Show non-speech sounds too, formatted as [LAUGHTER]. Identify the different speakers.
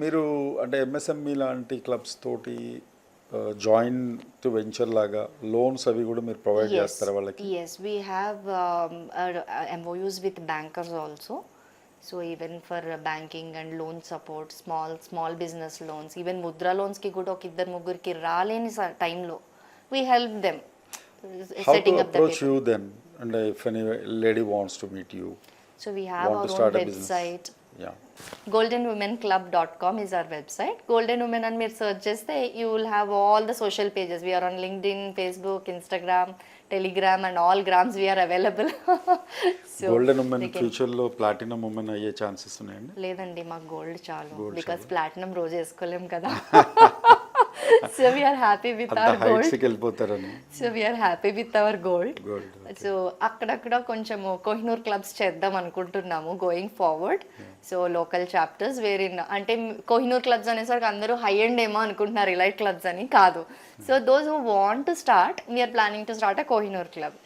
Speaker 1: మీరు అంటే ఎంఎస్ఎంఈ లాంటి క్లబ్స్ తోటి జాయిన్ టు వెంచర్ లాగా లోన్స్ అవి కూడా మీరు ప్రొవైడ్ చేస్తారా వాళ్ళకి
Speaker 2: Yes, we have um, uh, uh, MOUs with bankers also. So even for uh, banking and loan support, small small business loans, even mudra loans కి కూడా ఒక ఇద్దరు ముగ్గురికి రాలేని టైంలో we help them uh,
Speaker 1: how to
Speaker 2: setting up the
Speaker 1: approach
Speaker 2: paper.
Speaker 1: You then and if any lady wants to meet you
Speaker 2: So we have
Speaker 1: want
Speaker 2: our
Speaker 1: to a business.
Speaker 2: website.
Speaker 1: Yeah
Speaker 2: goldenwomenclub.com is our website. Golden women అని మీరు search చేస్తే you will have all the social pages we're on LinkedIn Facebook Instagram Telegram and all grams we're available
Speaker 1: golden women ఫ్యూచర్లో platinum women అయ్యే chances ఉన్నాయండి?
Speaker 2: లేదండి మాకు gold చాలు. Because platinum రోజు వేసుకోలేం కదా. [LAUGHS] So we're happy with our gold so we're happy with our
Speaker 1: gold
Speaker 2: so అక్కడక్కడ కొంచెము కోహినూర్ క్లబ్స్ చేద్దాం అనుకుంటున్నాము going forward so local chapters wherein అంటే కోహినూర్ క్లబ్స్ అనేసరికి అందరూ హై ఎండ్ ఏమో అనుకుంటున్నారు ఇలైట్ క్లబ్స్ అని కాదు. So those who want to start we're planning to start a Kohinoor club